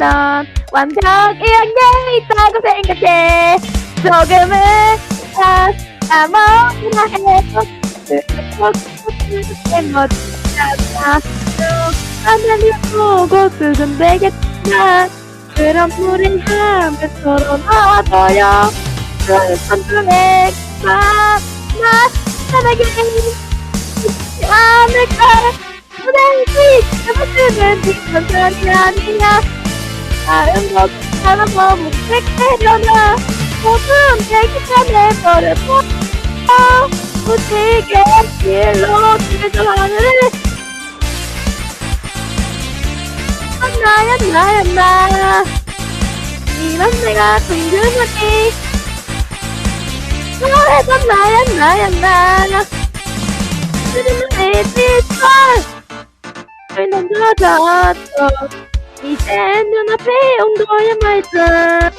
넌 완벽이란 게 있다고 생각해 조금은 다 아무나 해도 그렇게 멋지잖아 하늘이 보고 되겠지만 그런 물에 하면 서로 넣어줘요 그 선물에 막 나타나게 않을까 그대 그것은 네 컨설이 아니야 다른 것 하나 너무 색해려나 모든 얘기가 내버려둬 무지개 길로 들저 하늘을 나야 나야 나. 이런 내가 궁금하니 너해도 나야 나야 나. 그러면 에디서 넌 들어졌어 이제 눈앞에 온 거야 말자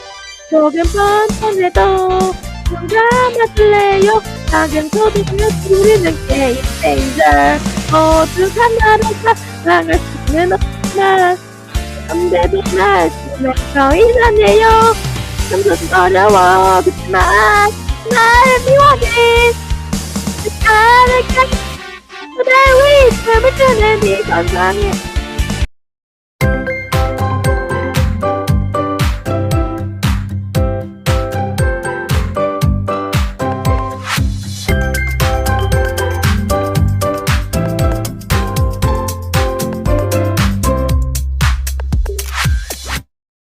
조금 번번해도 눈 감아줄래요? 작은 소리가 우리는 게임 체인저 모두 하나로 사랑을 쓰는 나? 근데도 날 주면 더 이상해요. 점점 어려워 그치만 날 미워해. 않을까 그대 위 춤을 추는 네 건강에